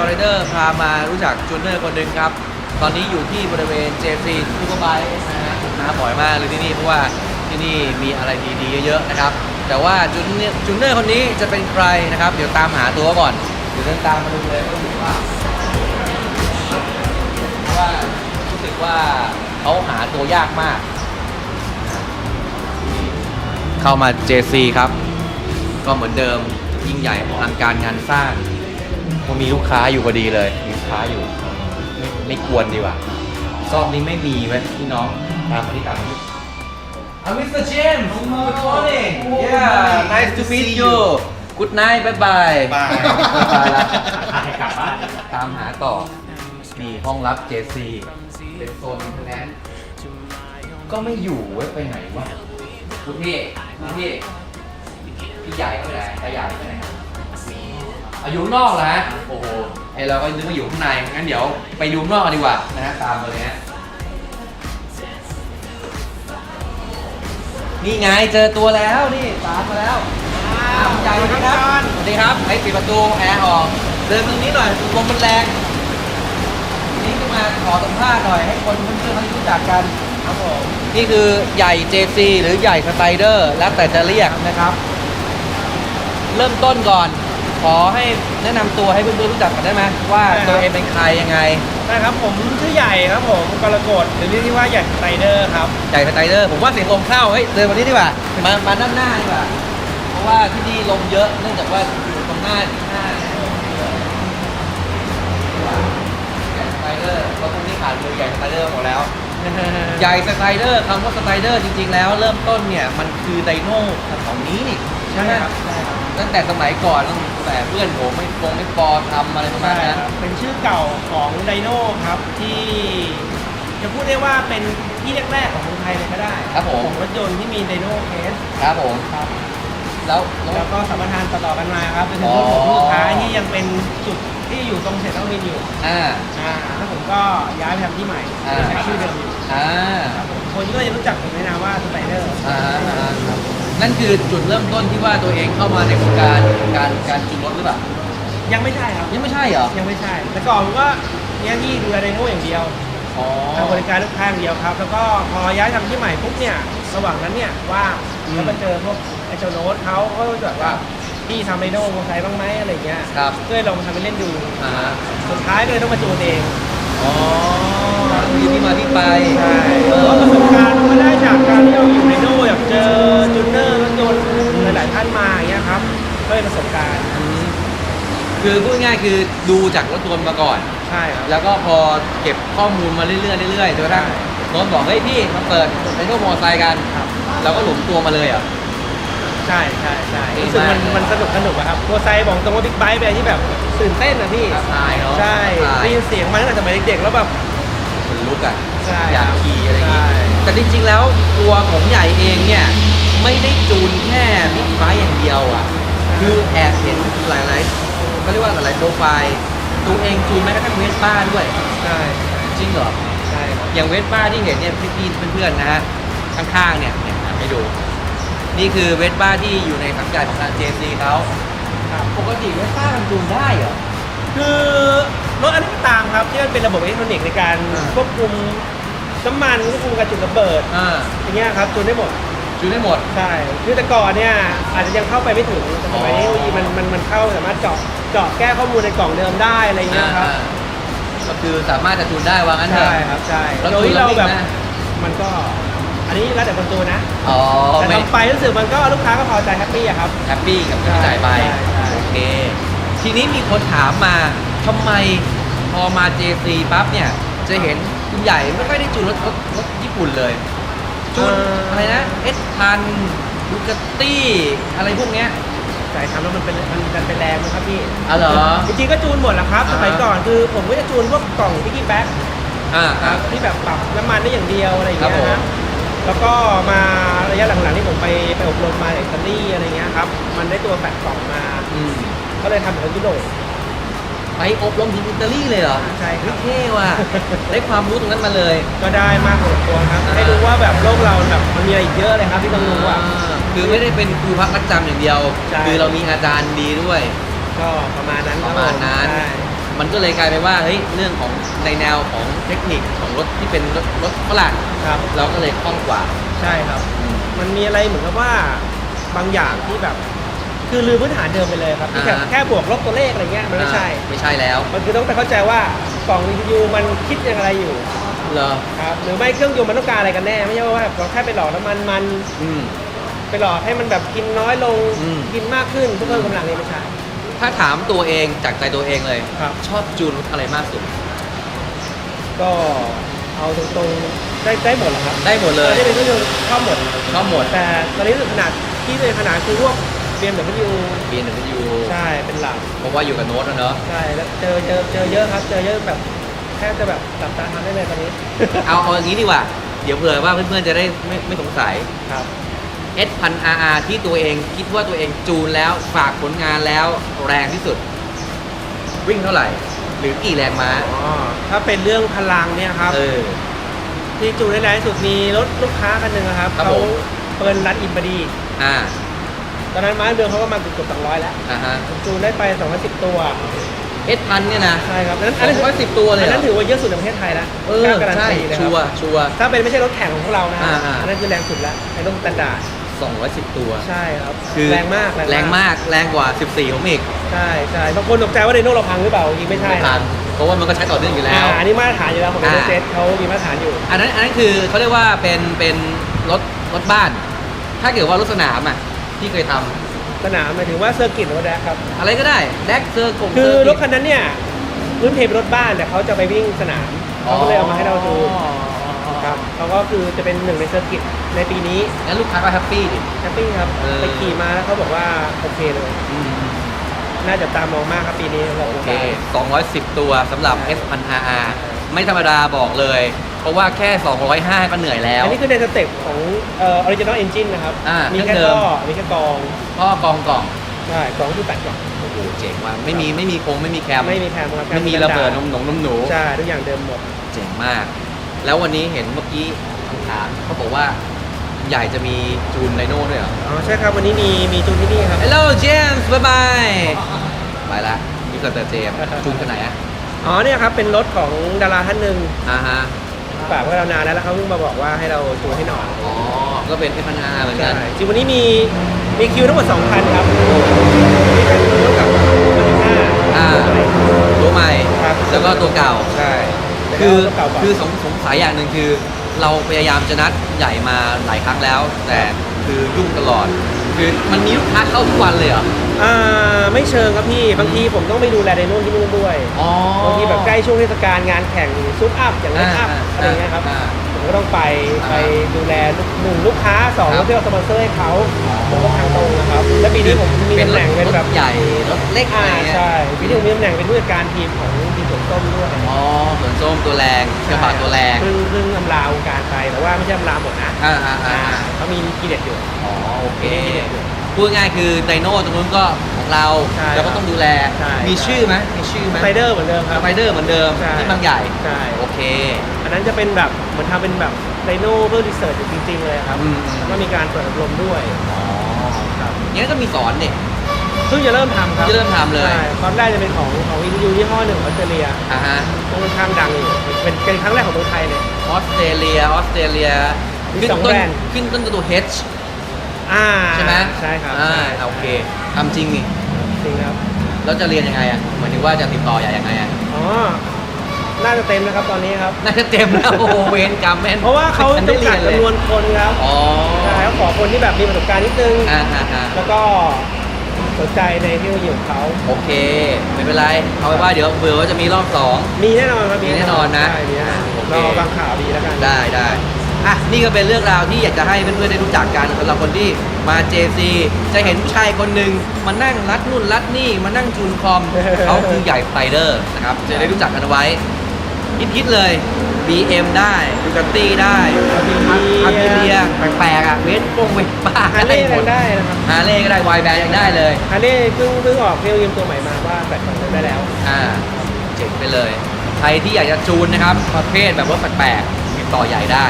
อร์เดอร์พามารู้จักจูเนอร์คนหนึ่งครับ ตอนนี้อยู่ที่บริเวณ JC ซูเปอร์ไบค์นะฮะมาบ่อยมากเลยที่นี่เพราะว่าที่นี่มีอะไรดีๆเยอะๆนะครับ แต่ว่าจูเนอร์จูเนอร์คนนี้จะเป็นใครนะครับ เดี๋ยวตามหาตัวก่อน เดี๋ยวเดินตามมาดูเลยว่าดูว่าเพราะว่ารู้สึกว่าเขาหาตัวยากมาก เข้ามา JC ครับ ก็เหมือนเดิมยิ่งใหญ่อลังการงานสร้าง ก็มีลูกค้าอยู่พอดีเลยมีลูกค้าอยู่ ไม่ไม่กวนดีกว่าซอบนี้ไม่มีเว้ยพี่น้องตามมาที่ตามมาที่ I'm Mr. James Good morning Yeah nice to meet you Good night bye bye บายบายแล้วให้กลับบ้านตามหาต่อนี่ห้องรับ JC เป็นโซนอินเทอร์เน็ตก็ไม่อยู่เว้ยไปไหนวะคุณพี่คุณพี่ พี่ใหญ่ไปไหนตาใหญ่ไปไหน อายุนอกเหรอฮะโอ้โหไอเราก็นึกว่าอยู่ข้างในงั้นเดี๋ยวไปดูข้างนอกกันดีกว่านะฮะตามมาเลยฮะนี่ไงเจอตัวแล้วนี่ตามมาแล้วอ้าวใหญ่ครับสวัสดีครับให้ปิดประตูแอร์ออกเดินตรงนี้หน่อยลมมันแรงนี่ขึ้นมาขอสัมภาษณ์หน่อยให้คนเพื่อนๆเขารู้จักกันครับผมนี่คือใหญ่ JC หรือใหญ่สไตเดอร์แล้วแต่จะเรียกนะครับ เริ่มต้นก่อน ขอให้แนะนำตัวให้เพื่อนๆรู้จักกันได้ไหมว่าตัวเองเป็นใครยังไงได้ครับผมชื่อใหญ่ครับผมกรกฎหรือเรียกที่ว่าใหญ่สไตรเดอร์ครับ ใหญ่สไตรเดอร์ผมว่าเสียงลมเข้าเฮ้ยเดินมานี้ดีกว่ามามาด้านหน้าดีกว่าเพราะว่าที่นี่ลมเยอะเนื่องจากว่าอยู่ตรงหน้าหน้าใหญ่สไตรเดอร์เพราะตรงนี้ขาดมือใหญ่สไตรเดอร์หมดแล้ว ใหญ่สไตรเดอร์คำว่าสไตรเดอร์จริงๆแล้ว เริ่มต้นเนี่ยมันคือไดโน่ของนี้นี่ใช่ไหมครับ ใช่ครับ ตั้งแต่สมัยก่อนตั้งแต่เพื่อนผมไม่ปงไม่ปอทำอะไรประมาณใช่นั้นครับเป็นชื่อเก่าของไดโน่ครับที่จะพูดได้ว่าเป็นที่แรกๆของเมืองไทยเลยก็ได้ครับผมของรถยนต์ที่มีไดโน่เคสครับผมครับแล้วแล้ว แล้วก็สัมปทานต่อๆกันมาครับจนถึงอ๋อรุ่นของลูกค้าที่ยังเป็นจุดที่อยู่ตรงเซ็นทรัลวินอยู่อ่า อ่าแล้วผมก็ย้ายไปทำที่ใหม่อ่า ใช้ชื่อเดิมอยู่อ่า ครับผมคนก็จะรู้จักผมในนามว่าสไตรเดอร์อ่าอ่าครับ นั่นคือจุดเริ่มต้นที่ว่าตัวเองเข้ามาในวงการการการจูนรถหรือเปล่ายังไม่ใช่ครับ ยังไม่ใช่เหรอยังไม่ใช่ แต่ก่อนผมก็เนี่ยที่ดูแลไดโน่อย่างเดียวอ๋อทำบริการลูกค้าอย่างเดียวครับ แล้วก็พอย้ายทำที่ใหม่ปุ๊บเนี่ยระหว่างนั้นเนี่ยว่างอืมแล้วก็เจอพวกไอเจ้าโน้ตเขาก็แบบว่าพี่ทำไดโน่มอไซค์บ้างไหมอะไรเงี้ยครับก็เลยลองมาทำไปเล่นดูอ่าฮะสุดท้ายก็เลยต้องมาจูนเอง อ๋อมีที่มาที่ไปใช่เอเพอราะประสบการณ์มันได้จากการที่เราอยู่ไดโน่แบบเจอจูนเนอร์รถยนต์หลายๆท่านมาอย่างเงี้ยครับก็เลยประสบการณ์อืมคือพูดง่ายๆคือดูจากรถยนต์มาก่อน ใช่ครับ แล้วก็พอเก็บข้อมูลมาเรื่อยๆเรื่อยๆจนกระทั่งโน้ตบอกเฮ้ยพี่มาเปิดไดโนมอไซค์กัน ครับ เราก็หลงตัวมาเลยเหรอะ ใช่ใช่ใช่ดีรู้สึกมันมากเลยมันสนุกสนุกอะครับตัวไซค์บอกตรงว่าบิ๊กไบค์เป็นอะไรที่แบบตื่นเต้นนะพี่ท้าทายเนาะใช่ท้าทายได้ยินเสียงมาตั้งแต่สมัยเด็กๆแล้วแบบคนลุกอะใช่อยากขี่อะไรอย่างงี้ใช่ แต่จริงๆแล้วตัวของใหญ่เองเนี่ยไม่ได้จูนแค่บิ๊กไบค์อย่างเดียวอะคือแอบเห็นหลายๆเขาเรียกว่าหลายๆโปรไฟล์ตัวเองจูนแม้กระทั่งเวสป้าด้วย ใช่จริงเหรอ ใช่ครับอย่างเวสป้าที่เห็นเนี่ยพี่ๆเพื่อนๆนะฮะข้างๆเนี่ยเนี่ยให้ดู นี่คือเวสป้าที่อยู่ในสังกัดของทาง JC เขาครับปกติเวสป้ามันจูนได้เหรอ คือรถอันนี้ตามครับที่มันเป็นระบบอิเล็กทรอนิกส์ในการอ่า ควบคุมน้ำมันควบคุมการจุดระเบิดอ่าอย่างเงี้ยครับจูนได้หมดจูนได้หมด ใช่คือแต่ก่อนเนี่ยอาจจะยังเข้าไปไม่ถึงแต่สมัยนี้อ๋อเทคโนโลยีมันมันมันเข้าสามารถเจาะเจาะแก้ข้อมูลในกล่องเดิมได้อะไรเงี้ยครับอ่าก็คือสามารถจะจูนได้ว่างั้นเถใช่อะครับใช่แล้วโดยจูนที่แล้วเราวิ่งแบบไหมมันก็ อันนี้แล้วแต่คนจูนนะ อ๋อแต่ไม่ทำไปรู้สึกมันก็ลูกค้าก็พอใจแฮปปี้อะครับ แฮปปี้กับที่จ่ายไปใช่ใช่ โอเค ทีนี้มีคนถามมาทำไมพอมา JC ปั๊บเนี่ย จะเห็นคุณใหญ่ไม่ค่อยได้จูนรถรถรถญี่ปุ่นเลย จูนอะไรนะเอสพันดูกตี้อะไรพวกเนี้ย ใช่ครับแล้วมันเป็นมันมันเป็นแรงนะครับพี่อ๋อเหรอ จริงๆก็จูนหมดแหละครับอ่าสมัยก่อนคือผมก็จะจูนพวกกล่องพิกกี้แบ็คอ่าคครัรับบ ที่แบบปรับน้ำมันได้อย่างเดียวอะไรอย่างเงี้ยครับผม นะ แล้วก็มาระยะหลังๆที่ผมไปไปอบรมมาในอิตาลีอะไรเงี้ยครับ มันได้ตัวแฟลตกล่องมา อืมก็เลยทำเป็นยุโรป ไปอบรมถึงอิตาลีเลยเหรอใช่ครับเท่ว่ะ ได้ความรู้ตรงนั้นมาเลย ก็ได้มากพอสมควรครับอ่าให้รู้ว่าแบบโลกเราแบบมันมีอะไรอีกเยอะเลยครับที่ต้องรู้อะ คือไม่ได้เป็นครูพักรักจำอย่างเดียว ใช่ คือเรามีอาจารย์ดีด้วยใก็ประมาณนั้นคปบระมาณนั้น ใช่ มันก็เลยกลายเป็นว่าเฮ้ยเรื่องของในแนวของเทคนิคของรถที่เป็นรถรถฝรั่งครับ เราก็เลยคล่องกว่า ใช่ครับ มันมีอะไรเหมือนกับว่าบางอย่างที่แบบ คือลืมพื้นฐานเดิมไปเลยครับที่แค่อ่าฮะแค่บวกลบตัวเลขอะไรเงี้ยมันไม่ใช่ อ่าไม่ใช่แล้วมันคือต้องไปเข้าใจว่ากล่อง ECU มันคิดอย่างไรอยู่เหรอครับหรือไม่เครื่องยนต์มันต้องการอะไรกันแน่ ไม่ใช่ว่าแบบเราแค่ไปหล่อน้ำมันมันอืม ไปหล่อให้มันแบบกินน้อยลงอืม กินมากขึ้นเพื่อเพิ่มกำลังนี่ไม่ใช่ ถ้าถามตัวเองจากใจตัวเองเลยครับ ชอบจูนรถอะไรมากสุด ก็เอาตรงๆได้ได้หมดเหรอครับได้หมดเลยที่เป็นเครื่องยนต์ชอบหมด ชอบหมด แต่ตอนนี้รู้สึกขนาดที่ตัวเองขนาดคือพวกเบียมแบบยู BMW ใช่เป็นหลักเพราะว่าอยู่กับโน้ตแล้วเนอะใช่แล้วเจอเจอเจอเยอะครับ เจอเยอะแบบแทบจะแบบหลับตาทำได้เลยตอนนี้ เอาเอาอย่างนี้ดีกว่า เดี๋ยวเผื่อว่าเพื่อนๆจะได้ไม่ไม่สงสัย ครับ S พัน RR ที่ตัวเองคิดว่าตัวเองจูนแล้วฝากผลงานแล้วแรงที่สุด วิ่งเท่าไหร่ หรือกี่แรงม้าอ๋อถ้าเป็นเรื่องพลังเนี่ยครับ เออ ที่จูนได้แรงที่สุดมีรถลูกค้าคันหนึ่งอะครับครับเขาผม เปิดรัดอินพอดี อ่าตอนนั้นม้าเดิมเขาก็มาเกือบสองร้อยแล้วอ่าฮะ ผมจูนได้ไป210ตัว S พันเนี่ยนะ ใช่ครับอันนั้นสองร้อยสิบตัวเลยอันเหรนั้อนถือว่าเยอะสุดในประเทศไทยแล้วเออกล้าการันใช่ตีเลยคชัวรับร์ชัวร์ ถ้าเป็นไม่ใช่รถแข่งของพวกเรานะอ่าอ่าอันนั้นคือแรงสุดแล้วไอ้รถสแตนดาร์ด สองร้อยสิบตัว ใช่ครับ คือแรงมากแรงมากแรงกว่า 14ผมอีกใช่ใช่บางคนตกใจว่าเดโน่เราพังหรือเปล่าจริงๆไม่ใช่ทันเพราะว่ามันก็ใช้ต่อเนื่องอยู่แล้วอ่าอันนี้มาตรฐานอยู่แล้วของเดอ่าโน่เจ็ตเขามีมาตรฐานอยู่ อันนั้นอันนั้นคือเขาเรียกว่าเป็นเป็นรถรถบ้าน ถ้าเกิดว่ารถสนามอะที่เคยทำสนามหมายถึงว่าเซอร์กิตหรือว่าแดกครับ อะไรก็ได้แดกเซอร์กงคือเซร์รกิถคันนั้นเนี่ยพื้นเพเป็นรถบ้านแต่เขาจะไปวิ่งสนามเขาก็เลยเอามาให้เราดู ครับ เขาก็คือจะเป็นหนึ่งในเซอร์กิตในปีนี้งั้นลูกค้าก็แฮปปี้ดิ แฮปปี้ครับเออ ไปขี่มาแล้วเขาบอกว่าโอเคเลยอืมน่าจะตามมองมากครับปีนี้เราโอเค 210 ตัวสำหรับ S 1 0 0 R ไม่ธรรมดาบอกเลย เพราะว่าแค่ 205 ก็เหนื่อยแล้ว อันนี้คือในสเต็ปของเออออริจินอลเอนจินนะครับมีมีเครื่แค่องเดิม ท่อมีแค่กอง พ่อกองกล่องใช่กองคือแปดกล่องโอ้โหเจ๋งว่ะไม่มีไม่มีโครงไม่มีแคมไม่มีแคมครับไม่มีระเบิดนมหนงนมหนู ใช่ทุกอย่างเดิมหมด เจ๋งมาก แล้ววันนี้เห็นเมื่อกี้คำถามเขาบอกว่าใหญ่จะมีจูนไดโน่ด้วยเหรอ อ๋อใช่ครับวันนี้มีมีจูนที่นี่ครับ Hello James bye bye ไปละมีเกิดแต่เจมส์จูนกันไหนอะอ๋อเนี่ยครับเป็นรถของดาราท่านหนึ่งอ่าฮะฝากไว้เรานานแล้วแล้วเขาเพิ่งมาบอกว่าให้เราจูนให้หน่อยอ๋อก็เป็น S 1 0 0เหมือนใช่กันจริงวันนี้มีมีคิวทั้งหมด2คันครับมีคันนู้นกับคันที่ห้าอ่าตัวใหม่ ครับแล้วก็ตัวเก่า ใช่คือแล้วก็ตัวเก่าก่อนคือสง สงสัยอย่างหนึ่งคือ เราพยายามจะนัดใหญ่มาหลายครั้งแล้ว แต่คือยุ่งตลอด คือมันมีลูกค้าเข้าทุกวันเลยเหรอ อ่าไม่เชิงครับพี่บางทีผมต้องไปดูแลไดโน่ที่นู่นด้วยอ๋อบางทีแบบใกล้ช่วงเทศกาลงานแข่งซุปอัพอย่างไรอัพอะไรเงี้ยครับอ่า ผมก็ต้องไปอ่าไปดูแลลูกหนึ่งลูกค้าสองครับเพื่อเอาสปอนเซอร์ให้เขาผมก็ทางตรงนะครับและปีนี้ผมมีตำแหน่งเป็นแบบรถใหญ่รถเล็กอ่าอะไรเงี้ย ใช่ปีนี้ผมมีตำแหน่งเป็นผู้จัดการทีมของทีม สวนส้มด้วยอ๋อสวนส้มตัวแรงกระบะตัวแรงเพิ่งเพิ่งอำลาวงการไปแต่ว่าไม่ใช่อำลาหมดนะอ่าอ่าอ่าอ่าเขามีกีเด็ดอยู่อ๋อโอเคพูดง่ายคือไดโน่ตรงนู้นก็ของเราใช่แล้วก็ต้องดูแลใช่มีชื่อไหมมีชื่อไหมสไปเดอร์เหมือนเดิมครับสไปเดอร์เหมือนเดิมใช่ที่บางใหญ่ใช่โอเค อันนั้นจะเป็นแบบเหมือนทำเป็นแบบไดโน่เพื่อรีเสิร์ชจริงๆเลยครับอืมแล้วก็มีการเปิดอบรมด้วยอ๋อครับอย่างนั้นก็มีสอนเนี่ย เพิ่งจะเริ่มทำครับเพิ่งจะเริ่มทำเลย ใช่ตอนแรกจะเป็นของของวิทยุยี่ห้อหนึ่งของออสเตรเลียอ่าฮะค่อนข้างดังอยู่เป็นเป็นครั้งแรกของเมืองไทยเลย ออสเตรเลีย ออสเตรเลีย มีขึ้นสองต้น แบรนด์ ขึ้นต้นตัว H อ่าใช่ไหมใช่ครับอ่าใช่โอเคทำจริงนี่จริงครับ แล้วจะเรียนยังไงอะหมายถึงว่าจะติดต่ออย่างยังไงอะ อ๋อ น่าจะเต็มนะครับตอนนี้ครับ น่าจะเต็มแล้ว โอ้โหเวรกรรมแม่นเพราะว่าเขาไม่ทันได้จำกัดเรียเลยจำนวนคนครับอ๋อใช่เขาขอคนที่แบบมีประสบการณ์นิดนึง อ่าอ่าอ่าแล้วก็ สนใจในเทคโนโลยีของเขา โอเค ไม่เป็นไร เอาไว้ว่าเดี๋ยวเบื่อว่าจะมีรอบสอง มีแน่นอนครับมีแน่นอนนะใช่มีแน่นอนโอเครอฟังข่าวดีแล้วกัน ได้ได้อะนี่ก็เป็นเรื่องราวที่อยากจะให้เพื่อนๆได้รู้จักกันสำหรับคนที่มา JC จะเห็นผู้ชายคนหนึ่งมานั่งรัดนู่นรัดนี่มานั่งจูนคอม เขาคือใหญ่สไปเดอร์นะครับจะได้รู้จักกันเอาไว้ฮิตๆเลย BM ได้ดูกัตตี้ได้อาบิอาบิเลียแปลกๆอะเวสปงเวส เลย์ก็ได้วายแบร์ยังได้เลยฮาร์เลย์เพิ่งเพิ่งออกเทคโนโลยีตัวใหม่มาว่าแบตฝังเดิมได้แล้ว อ่าเจ๋งไปเลย ใครที่อยากจะจูนนะครับประเภทแบบว่าแปลกๆติดต่อใหญ่ได้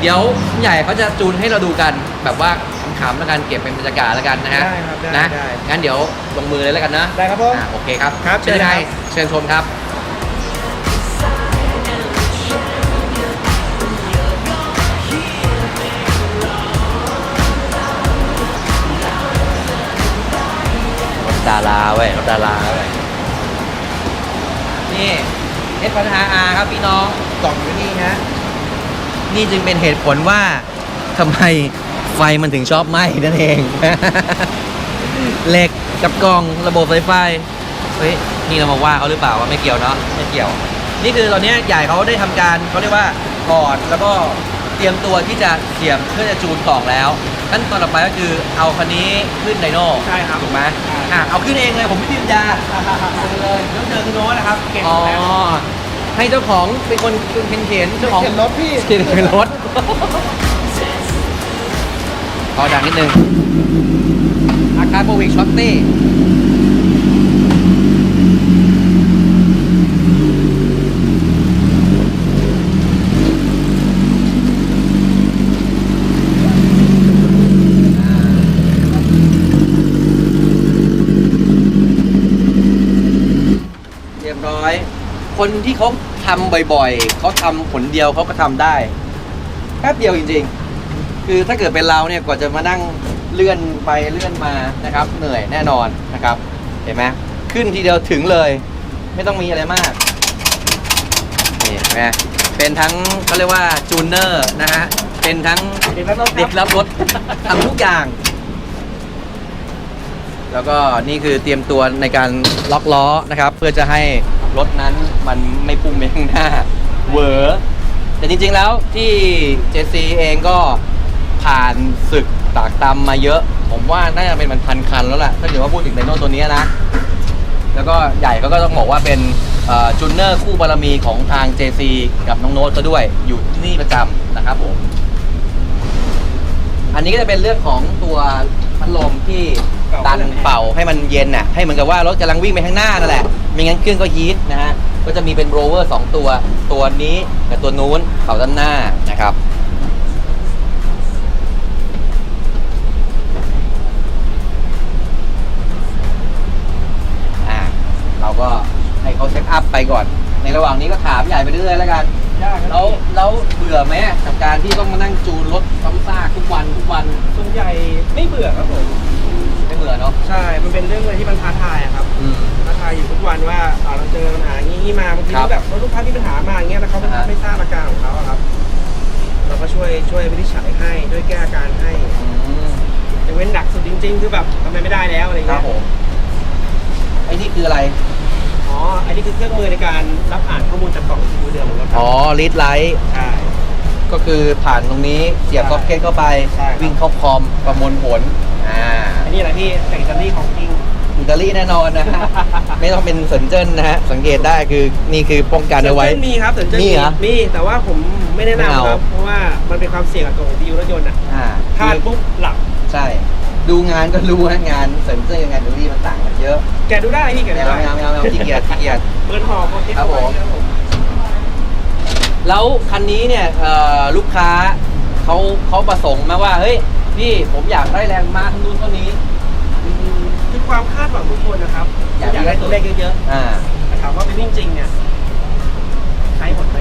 เดี๋ยวใหญ่เขาจะจูนให้เราดูกันแบบว่าขขำๆแล้วกันเก็บเป็นบรรยากาศแล้วกันนะฮะได้ครับได้นะได้งั้นเดี๋ยวลงมือเลยแล้วกันนะได้ครับผม อ่าโอเคครับครับเชิญเชิญให้ครับเชิญชมครับ ดาราเว้ยรถดาราเว้ยนี่เอสพันธาอาครับพี่น้องกล่องอยู่นี่ฮะนี่จึงเป็นเหตุผลว่าทำไมไฟมันถึงชอบไหม้นั่นเอง เหล็กกับกล่องระบบไฟไฟเฮ้ยนี่เรามาว่าเขาหรือเปล่าว่าไม่เกี่ยวเนาะไม่เกี่ยว นี่คือตอนนี้ใหญ่เขาได้ทำการเขาเรียกว่าถอดแล้วก็เตรียมตัวที่จะเสียบเพื่อจะจูนกล่องแล้ว ขั้นตอนต่อไปก็คือเอาคันนี้ขึ้นไดโน่ใช่ครับถูกไหมใช่อะเอาขึ้นเองเลยผมไม่มีปัญญาเอาไปเลยแล้วเจอคุณโน้ตนะครับเก่งอ๋อแล้วให้เจ้าของเป็นคนเป็นเขียนเจ้าของเขียนรถพี่เขียนเป็นรถพอดังนิดนึงอาคาโบวิกช็อตตี้เรียบร้อย คนที่เขาทำบ่อยๆ เขาทำผลเดียวเขาก็ทำได้แป๊บเดียวจริงๆ คือถ้าเกิดเป็นเราเนี่ยกว่าจะมานั่งเลื่อนไปเลื่อนมานะครับ เหนื่อยแน่นอนนะครับ เห็นไหมขึ้นทีเดียวถึงเลย ไม่ต้องมีอะไรมากนี่เห็นไหมเป็นทั้งเขาเรียกว่าจูนเนอร์นะฮะเป็นทั้ง เด็กแล้วรถคเด็รับกรับรถ ทำทุกอย่าง แล้วก็นี่คือเตรียมตัวในการล็อกล้อนะครับ เพื่อจะให้รถนั้นมันไม่พุ่งไปข้างหน้าเหวอแต่จริงๆแล้วที่ JC เองก็ผ่านศึกตากตำมาเยอะ ผมว่าน่าจะเป็นมันพันคันแล้วแหละถ้าเกิดว่าพูดถึงไดโน่ตัวนี้นะ แล้วก็ใหญ่ก็ต้องบอกว่าเป็นจูเนอร์คู่บารมีของทาง JC กับน้องโน้ตก็ด้วยอยู่ที่นี่ประจำนะครับผม อันนี้ก็จะเป็นเรื่องของตัวพัดลมที่ ดันเป่าให้มันเย็นน่ะให้เหมือนกับว่ารถกำลังวิ่งไปข้างหน้านั่นแหละไม่งั้นเครื่องก็ฮีทนะฮะก็จะมีเป็นโรเวอร์สองตัวตัวนี้กับตัวนู้นเข่าด้านหน้านะครับอ่าเราก็ให้เขาเซตอัพไปก่อน ในระหว่างนี้ก็ถามใหญ่ไปเรื่อยๆแล้วกันได้ครับแล้วแล้วเบื่อไหมกับการที่ต้องมานั่งจูนรถซ้ำซากทุกวันทุกวัน ส่วนใหญ่ไม่เบื่อครับผม ไม่เบื่อเนาะใช่ มันเป็นเรื่องอะไรที่มันท้าทายอะครับ อืม ท้าทายอยู่ทุกวันว่าอ่าเราเจอปัญหาอย่างนี้มาบางทีครับก็แบบลูกค้ามีปัญหามาอย่างเงี้ยแล้วเขาไม่อ่าฮะไม่ทราบอาการของเขาอะครับ เราก็ช่วยช่วยวินิจฉัยให้ช่วยแก้อาการให้อืมยกเว้นหนักสุดจริง ๆ คือแบบทำอะไรไม่ได้แล้วอะไรครัเงี้บยผมไอ้นี่คืออะไร อ๋ออันนี้คือเครื่องมือในการรับอ่านข้อมูลจากกล่องมือเดิมของรถครัอ๋อลีดไลท์ใช่ ก็คือผ่านตรงนี้เสียบใช่ก็อกเก็ตเข้าไป ใช่ครับ วิ่งเข้าคอมประมวลผลอ่าอันนี้อะไรพี่แต่อิตาลีของจริง อิตาลีแน่นอนนะฮะ ไม่ต้องเป็นสนเจิ้นนะฮะ สังเกตได้คือนี่คือป้องกันเอาไว้ สนใจมีครับสนใจมีเหรอมีแต่ว่าผมไม่แนะไม่เอา นำครับ เพราะว่ามันเป็นความเสี่ยงกับตัวของดีวรถยนต์อะอ่าพลาดปุ๊บหลับ ใช่ ดูงานก็รู้นะงานสนเจิ้นกับงานดูดีมันต่างกันเยอะแกะดูได้พี่แกะไม่ดูเอาได้ไม่เอาไม่เอาไม่เอาขี้เกียจขี้เกียจ เปิดหอบโอเคครับผมครับผม แล้วคันนี้เนี่ยเอ่อลูกค้าเขาเขาประสงค์มาว่าเฮ้ยพี่ผมอยากได้แรงม้าทั้งนู้นเท่านี้อืมคือความคาดหวังทุกคนนะครับอยอากยากได้ตัวเลขเยอะอ่าๆแต่ถามว่าไปวิ่งจริงเนี่ยใช้หมดไหม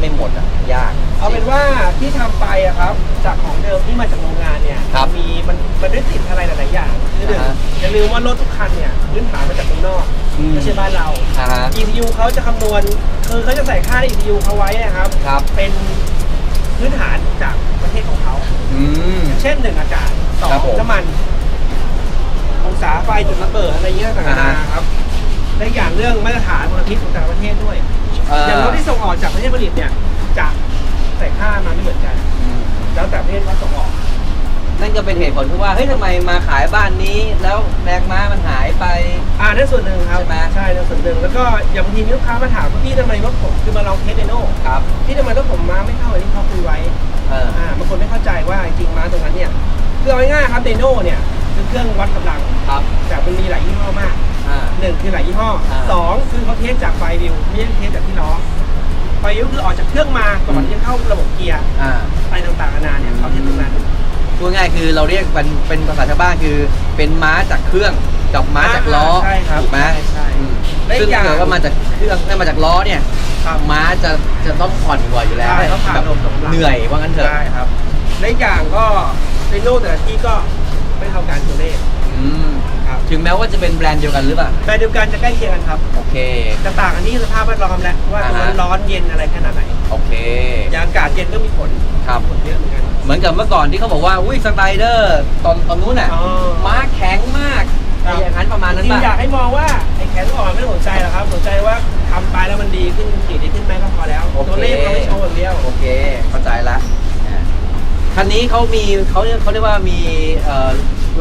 ไม่หมดอะยาก เอาเป็นว่าที่ทำไปอะครับ จากของเดิมที่มาจากโรงงานเนี่ยครับมีมันมันได้ติดอะไรหลาย ๆ อย่างคือหนึ่งอ่าฮะอย่าลืมว่ารถทุกคันเนี่ยพื้นฐานมาจากเมืองนอกอืม ไม่ใช่บ้านเรา อ่าฮะ ECU เขาจะคำนวณคือเขาจะใส่ค่าใน ECU เขาไว้นะครับ ครับ เป็นพื้นฐานจากประเทศของเขา อืม เช่นหนึ่งอากาศสองครับผมน้ำมันองศาไฟจุดระเบิดอะไรเงี้ยต่างๆอ่าฮะครับและอย่างเรื่องมาตรฐานมลพิษของแต่ละประเทศด้วย เอ่ออย่างรถที่ส่งออกจากประเทศผลิตเนี่ยจะใส่ค่ามาไม่เหมือนกันอืมแล้วแต่ประเทศว่าส่งออก นั่นก็เป็นเหตุผลที่ว่าเฮ้ยทำไมมาขายบ้านนี้ แล้วแรงม้ามันหายไป อ่านั่นส่วนหนึ่งครับ ใช่ไหม ใช่นั่นส่วนหนึ่งแล้วก็อย่างบางทีมีลูกค้ามาถามว่าพี่ทำไมรถผมคือมาลองเทสเดโน่ครับ พี่ทำไมรถผมมาไม่เท่ากับที่เขาคุยไว้ เออ อ่าบางคนไม่เข้าใจว่าจริงๆม้าตรงนั้นเนี่ยคือเอาง่ายๆครับเดโน่เนี่ยคือเครื่องวัดกำลัง ครับ แต่มันมีหลายยี่ห้อมาก อ่าหนึ่งคือหลายยี่ห้ออ่าสองคือเขาเทสจากไฟวิวไม่ใช่เทสจากที่ล้อไฟวิวคือออกจากเครื่องมาก่อนที่จะเข้าระบบเกียร์อ่าไปต่างๆนานาเนี่ยเขาเทสตรงนั้น พูดง่ายๆคือเราเรียกเป็นเป็นภาษาชาวบ้านคือเป็นม้าจากเครื่องกับม้าจากล้อใช่ครับถูกไหมใช่ใช่อืมและอีซึ่งกอย่าถ้าง เกิดว่ามาจากเครื่องถ้ามาจากล้อเนี่ย ครับ ม้าจะจะต้องผ่อนกว่าอยู่แล้วใช่ต้องผ่านแบบลมสองหลัง เหนื่อยว่างั้นเถอะใช่ครับและอีกอย่างก็ในโลกแต่ละที่ก็ไม่เท่ากันตัวเลข อืม ครับถึงแม้ว่าจะเป็นแบรนด์เดียวกันหรือเปล่าแต่เดียวกันจะใกล้เคียงกันครับโอเค จะต่างกันที่สภาพแวดล้อมแหละว่าตรงนั้นอ่าฮะร้อนเย็นอะไรขนาดไหนโอเค อย่างอากาศเย็นก็มีผลครับ ผลเยอะเหมือนกัน เหมือนกับเมื่อก่อนที่เขาบอกว่าอุ้ยสไตรเดอร์ตอนตอนนู้นน่ะอ๋อ ม้าแข็งมากครับไอ้อย่างนั้นประมาณนั้นจริงป่ะอยากให้มองว่าไอ้แขนอ่อนไม่ต้องสนใจหรอกครับสนใจว่าทำไปแล้วมันดีขึ้นขี่ดีขึ้นไหมก็พอแล้วโอเคตัวเลขเราไม่โชว์อย่างเดียวโอเค เข้าใจละอ่า คันนี้เขามีเขาเรียกเขาเรียกว่ามีเอ่อ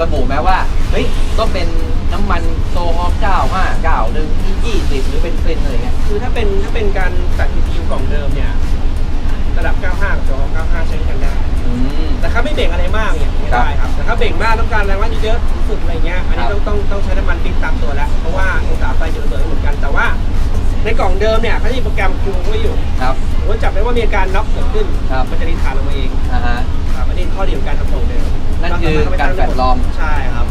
ระบุไหมว่าเฮ้ยต้องเป็นน้ำมันโซฮอล์9 5 9หนึ่งที่20หรือเป็นเป็นอะไรเงี้ยคือถ้าเป็นถ้าเป็นการตัด ECU กล่องเดิมเนี่ยระดับ 95 กับจอ95 ใช้กันได้ อืม แต่ถ้าไม่เบรกอะไรมากเนี่ยไม่ได้ครับ แต่ถ้าเบรกมากต้องการแรงม้าเยอะๆสุดๆอะไรเงี้ย อันนี้ครับต้องต้องต้องใช้น้ำมันฟิกตามตัวแล้ว เพราะว่าองศาไฟจะระเบิดไม่เหมือนกัน แต่ว่า ในกล่องเดิมเนี่ยเขาจะมีโปรแกรมคุมไว้อยู่ครับ ผมก็จับได้ว่ามีอาการน็อกเกิดขึ้น ครับ มันจะรีทานลงมาเองอ่าฮะ ครับอันนี้ข้อดีของการทำกล่องเดิมนั่นคือการแฟลตลอม ใช่ครับ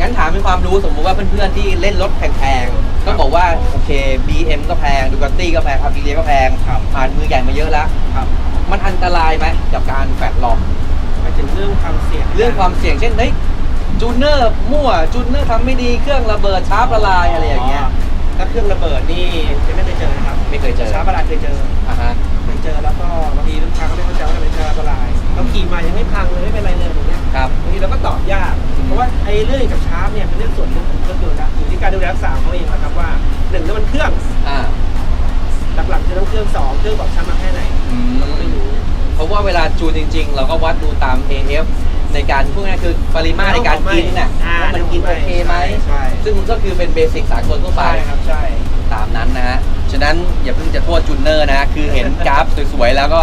งั้นถามเป็นความรู้สมมุติว่าเพื่อนๆที่เล่นรถแพงๆต้องบอกว่าโอเค BM ก็แพงดูกาตี้ก็แพงอาบิเลียก็แพงครับ ผ่านมือใหญ่มาเยอะแล้ว ครับมันอันตรายไหมกับการแฟดลอม ไปถึงเรื่องความเสี่ยงเรื่องความเสี่ยงเช่นเฮ้ยจูเนอร์มั่วจูเนอร์ทำไม่ดีเครื่องระเบิดชาร์ปละลายอะไรอย่างเงี้ย ถ้าเครื่องระเบิดนี่จะไม่เคยเจอนะครับไม่เคยเจอช้าประหลาดเคยเจออ่าฮะเคยเจอแล้วก็บางทีลูกค้าก็ไม่เข้าใจว่าเป็นช้าประหลาดเราขี่มายังไม่พังเลยไม่เป็นไรเลยอย่างเงี้ยครับบางทีเราก็ตอบยากเพราะว่าไอ้เรื่องกับชาร์ปเนี่ยเป็นเรื่องส่วนหนึ่งของเครื่องยนต์นะอยู่ที่การดูแลรักษาของเขาเองนะครับว่าหนึ่งแล้วมันเครื่องอ่าหลักๆคือต้องเครื่องสองเครื่องบอกช้ำมาแค่ไหนอืมเราก็ไม่รู้เพราะว่าเวลาจูนจริง ๆ เราก็วัดดูตาม AF ในการพูดง่ายๆคือปริมาตรในการกินน่ะอ่าว่ามันกินโอเคไหม ใช่ ซึ่งมันก็คือเป็นเบสิกสากลทั่วไป ใช่ครับ ใช่ ตามนั้นนะฮะ ฉะนั้นอย่าเพิ่งจะโทษจูเนอร์นะคือเห็นกราฟสวยๆ แล้วก็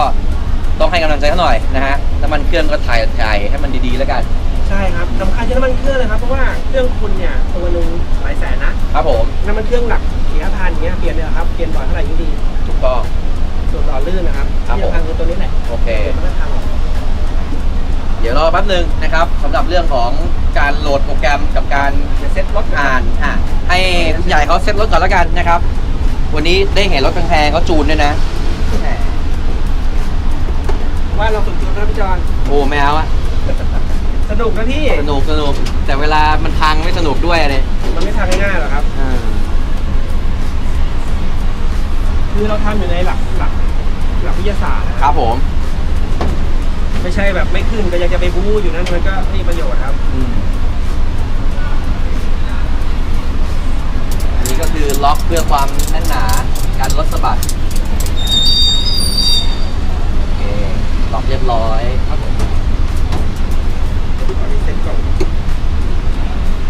ต้องให้กำลังใจเขาหน่อยนะฮะ น้ำมันเครื่องก็ถ่ายถ่ายให้มันดีๆแล้วกัน ใช่ครับสำคัญที่น้ำมันเครื่องนะครับ เพราะว่าเครื่องคุณเนี่ย ตัวหนึงหลายแสนนะครับผม น้ำมันเครื่องหลักสี่ห้าพันอย่างเงี้ยเปลี่ยนเลยเหรอครับ เปลี่ยนบ่อยเท่าไหร่ยิ่งดีถูกต้อง ส่วนต่อลื่นนะครับครับที่สำคัญคือตัวนี้แหละโอเค เปลี่ยนไม่ทันหรอกเดี๋ยวรอแป๊บนึงนะครับสำหรับเรื่องของการโหลดโปรแกรมกับการเดี๋ยวเซ็ตรถอ่านอะให้ผู้ใหญ่เขาเซ็ตรถก่อนแล้วกันนะครับ วันนี้ได้เห็นรถแพงๆเขาจูนด้วยนะแหมว่าเราฝึกจูนนะพี่จอนโอ้ไม่เอาอะสนุกนะพี่ สนุกสนุกแต่เวลามันพังไม่สนุกด้วยเลยมันไม่ทำง่ายๆหรอกครับ อ่าคือเราทำอยู่ในหลักหลักหลักวิทยาศาสตร์นะครับผม ไม่ใช่แบบไม่ขึ้นก็ยังจะไปบู๊อยู่นั้นมันก็ไม่มีประโยชน์ครับ อืมอันนี้ก็คือล็อกเพื่อความแน่นหนาการลดสะบัดโอเคล็อกเรียบร้อยครับผมเซ็ตก่อน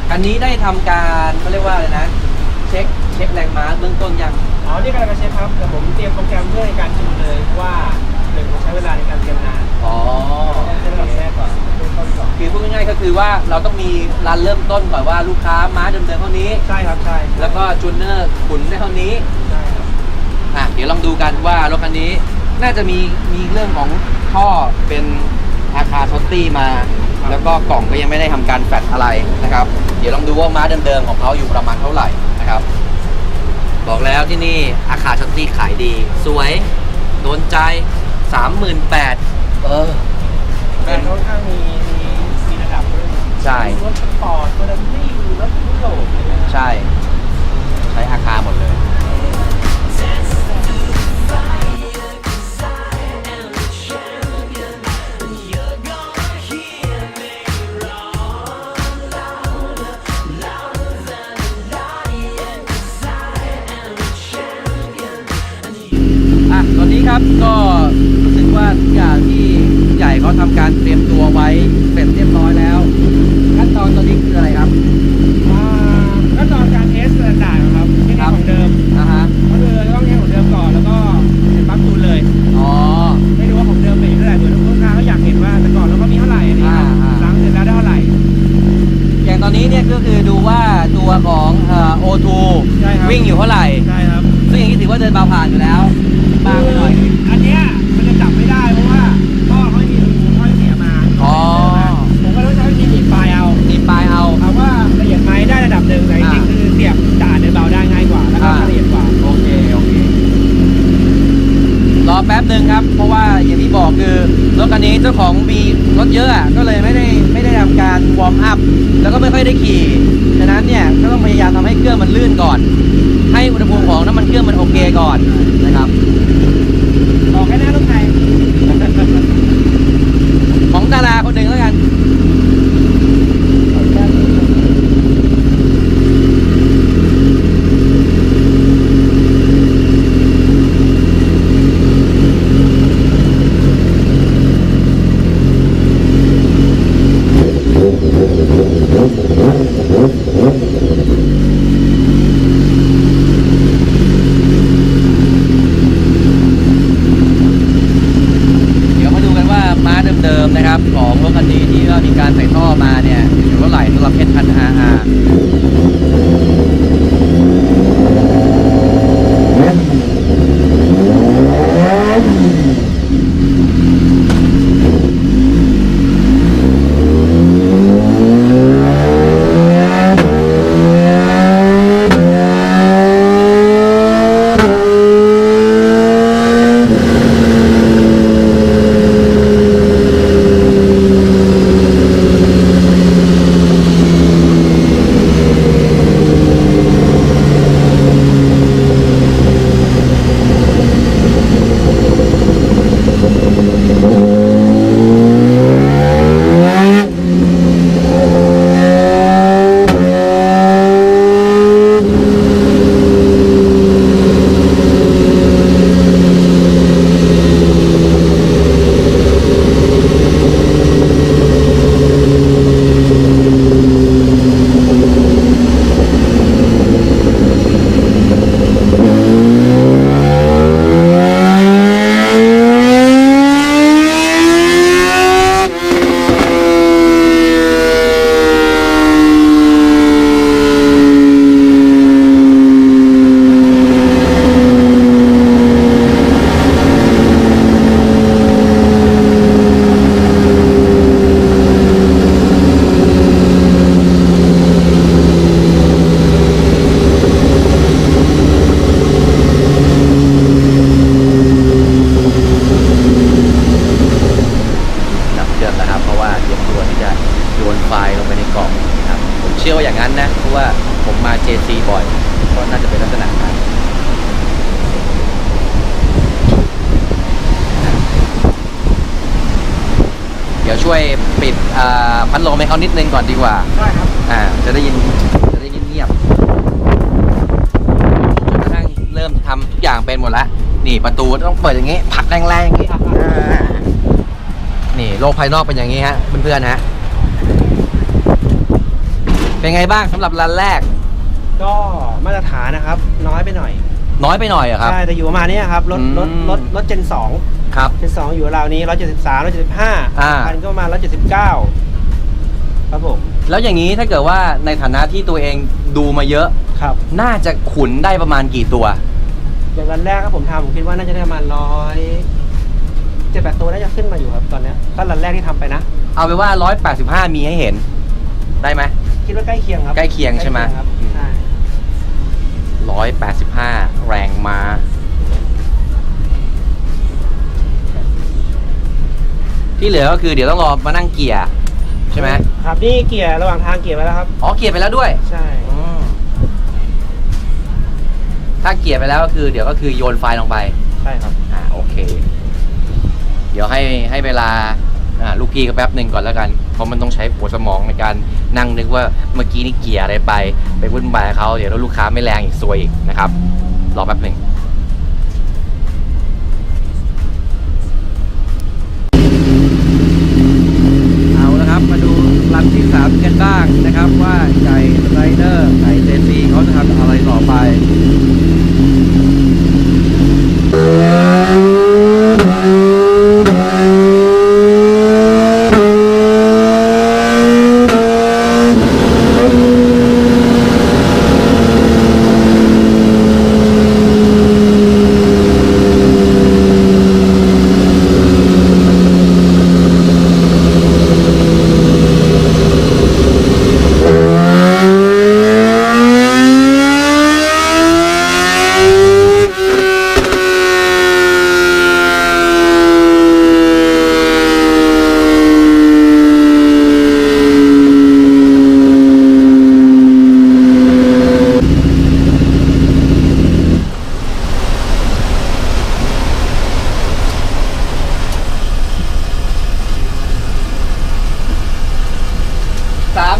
คันนี้ได้ทำการเขาเรียกว่าอะไรนะ เช็คเช็คแรงม้าเบื้องต้นยังอ๋อนี่กำลังจะเช็คครับแต่ผมเตรียมโปรแกรมเพื่อในการจูนเลยว่า หนึ่งผมใช้เวลาในการเตรียมงานอ๋อต้องใช้ระดับแรกก่อนเริ่มต้นก่อนคือพูดง่ายๆก็คือว่าเราต้องมีรันเริ่มต้นก่อนว่าลูกค้าม้าเดิมๆเท่านี้ ใช่ครับใช่แล้วก็จูเนอร์ขุนได้เท่านี้ ใช่ครับอะเดี๋ยวลองดูกันว่ารถคันนี้น่าจะมีมีเรื่องของท่อเป็นอาคาช็อตตี้มา แล้วก็กล่องก็ยังไม่ได้ทำการแฟดอะไรนะครับ เดี๋ยวลองดูว่าม้าเดิมๆของเขาอยู่ประมาณเท่าไหร่นะครับ บอกแล้วที่นี่อาคาช็อตตี้ขายดี สวยโดนใจ 38,000เออ แบรนด์ค่อนข้างมีมีมีระดับด้วยใช่ รถสปอร์ตเฟอร์รารี่รถยุโรปอะไรเงี้ยใช่ ใช้อาคาหมดเลย อะ ตอนนี้ครับก็รู้สึก ว่าทุกอย่างที่ผู้ใหญ่เขาทำการเตรียมตัวไว้เสร็จเรียบร้อยแล้ว ขั้นตอนตอนนี้คืออะไรครับ อ่าขั้นตอนการเทสสแตนดาร์ดครับไม่ครัใช่บของเดิมนะฮะก็คือต้องเทสของเดิมก่อนแล้วก็เสร็จปั๊บจูนเลยอ๋อ ไม่รู้ว่าของเดิมเป็นเท่าไหร่เดี๋ยวลูกค้าเขาอยากเห็นว่าแต่ก่อนเราก็มีเท่าไหร่อะไรเงี้ยครับอ่าอ่าล้างเสร็จแล้วได้เท่าไหร่อย่างตอนนี้เนี่ยก็คือดูว่าตัวของเอ่อ O2 ใช่ครับวิ่งอยู่เท่าไหร่ ใช่ครับ ไอย่างนี้ถือว่าเดินเบาผ่านอยู่แล้วบางหน่อย อันเนี้ยมันจะจับไม่ได้เพราะว่าท่อเขาไม่มีท่อเสียมาอ๋อ ผมก็ต้องใช้วิธีหนีปลายเอาหนีบปลายเอาถาว่าละเอียดไหมได้ระดับหนึ่งแต่จริงคือเสียบจ่าเดินเบาได้ง่ายกว่าแล้วก็ละเอียดกว่าโอเคโอเครอแป๊บหนึ่งครับ เพราะว่าอย่างที่บอกคือรถคันนี้เจ้าของมีรถเยอะก็เลยไม่ วอร์มอัพแล้วก็ไม่ค่อยได้ขี่ฉะนั้นเนี่ยก็ต้องพยายามทำให้เครื่องมันลื่นก่อน ให้อุณหภูมิของน้ำมันเครื่องมันโอเคก่อนนะครับบอกแค่หน้ารถไทยของดาราคนหนึ่งแล้วกัน ดี๋ยวช่วยปิดอ่าพัดลมให้เขานิดนึงก่อนดีกว่า ได้ครับ อ่า จะได้ยิน จะได้ยินเงียบจนกระทั่งเริ่มทำทุกอย่างเป็นหมดแล้วนี่ประตูต้องเปิดอย่างงี้ผลักแรงๆอย่างงี้อ่านี่โลกภายนอกเป็นอย่างงี้ฮะเพื่อนๆฮะ เป็นไงบ้างสำหรับรันแรก ก็มาตรฐานนะครับ น้อยไปหน่อยน้อยไปหน่อยเหรอะครับ ใช่แต่อยู่ประมาณนี้ครับรถรถอืม รถรถเจนสอง ครับ เจนสองอยู่ราวนี้ร้อยเจ็ดสิบสามร้อยเจ็ดสิบห้าอ่า พันก็ประมาณร้อยเจ็ดสิบเก้าครับผมแล้วอย่างนี้ถ้าเกิดว่าในฐานะที่ตัวเองดูมาเยอะ ครับ น่าจะขุนได้ประมาณกี่ตัว อย่างรันแรกครับผมทำผมคิดว่าน่าจะได้ประมาณร้อยเจ็ดแปดตัวน่าจะขึ้นมาอยู่ครับตอนเนี้ยถ้ารันแรกที่ทำไปนะ เอาไปนว่า 185 มีให้เห็น ได้ไหม คิดว่าใกล้เคียงครับใกล้เคียงใช่ไหมใกล้เคียงครับใช่185 แรงมา ที่เหลือก็คือเดี๋ยวต้องรอมานั่งเกียร์ใช่ไหมครับนี่เกียร์ระหว่างทางเกียร์ไปแล้วครับ อ๋อเกียร์ไปแล้วด้วยใช่ อืมถ้าเกียร์ไปแล้วก็คือ เดี๋ยวก็คือโยนไฟล์ลงไป ใช่ครับ อ่าโอเค เดี๋ยวให้ให้เวลาอ่าลูกพี่ก็แป๊บหนึ่งก่อนแล้วกัน เพราะมันต้องใช้หัวสมองในการนั่งนึกว่าเมื่อกี้นี่เกียร์อะไรไป ไปวุ่นวายกับเขาเดี๋ยวรถลูกค้าไม่แรงอีกซวยอีกนะครับ รอแป๊บหนึ่ง บ้างนะครับว่าไก่ไรเดอร์ไก่เจซีเขาจะทำอะไรต่อไป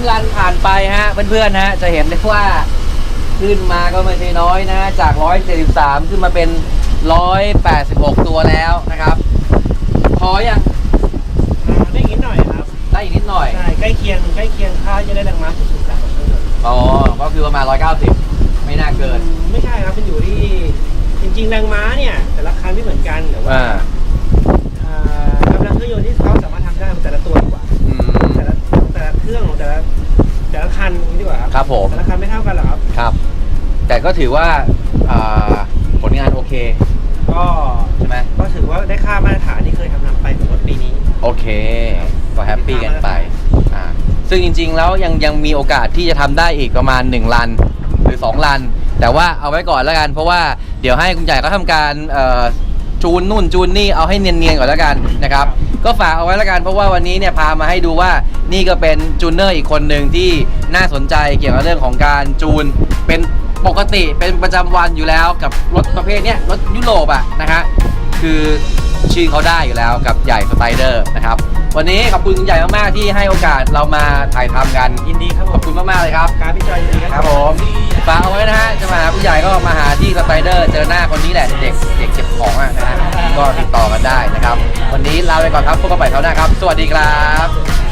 รันผ่านไปฮะเพื่อนๆฮะจะเห็นได้ว่าขึ้นมาก็ไม่ใช่น้อยนะฮะจาก 173 ขึ้นมาเป็น 186 ตัวแล้วนะครับพอยังอ่าได้นิดหน่อยครับได้อีกนิดหน่อยใช่ใกล้เคียงใกล้เคียงค่าจะได้แรงม้าสุดๆแล้วของเครื่องยนต์อ๋อก็คือประมาณ 190 ไม่น่าเกิน ไม่ใช่ครับมันอยู่ที่จริงๆแรงม้าเนี่ย แต่ละคันไม่เหมือนกันแต่ว่าอ่าอ่ากำลังเครื่องยนต์ที่เขาสามารถทำได้ของแต่ละตัวดีกว่าอืมแต่ละแต่ละ เครื่องของแต่ละแต่ละคันนี้ดีกว่าครับครับผมแต่ละคันไม่เท่ากันหรอกครับ ครับ แต่ก็ถือว่าอ่าผลงานโอเคก็ใช่ไหมก็ถือว่าได้ค่ามาตรฐานที่เคยทำนำไปของรถปีนี้ โอเค ก็แฮปปี้กันไปอ่าซึ่งจริง ๆ แล้วยังยังมีโอกาสที่จะทำได้อีกประมาณ1ลันหรือ 2 ลัน แต่ว่าเอาไว้ก่อนแล้วกัน เพราะว่าเดี๋ยวให้คุณใหญ่เขาทำการเอ่อ จูนนู่นจูนนี่เอาให้เนียนๆก่อนแล้วกันนะครับก็ฝากเอาไว้แล้วกันเพราะว่าวันนี้เนี่ยพามาให้ดูว่านี่ก็เป็นจูนเนอร์อีกคนหนึ่งที่น่าสนใจเกี่ยวกับเรื่องของการจูนเป็นปกติเป็นประจำวันอยู่แล้วกับรถประเภทเนี้ยรถยุโรปอะนะฮะคือชื่อเขาได้อยู่แล้วกับใหญ่สไตเดอร์นะครับ วันนี้ขอบคุณคุณใหญ่มากๆที่ให้โอกาสเรามาถ่ายทำกัน ยินดีครับผขอบมคุณมากๆเลยครับ การพิจารณาดีครับผมฝากเอาไว้นะฮะจะมาหาผู้ใหญ่ก็มาหาที่สไตรเดอร์เจอหน้าคนนี้แหละเด็กเด็กเก็บของอะนะฮะก็ติดต่อกันได้นะครับ วันนี้ลาไปก่อนครับพบกันใหม่คราวหน้าครับ สวัสดีครับ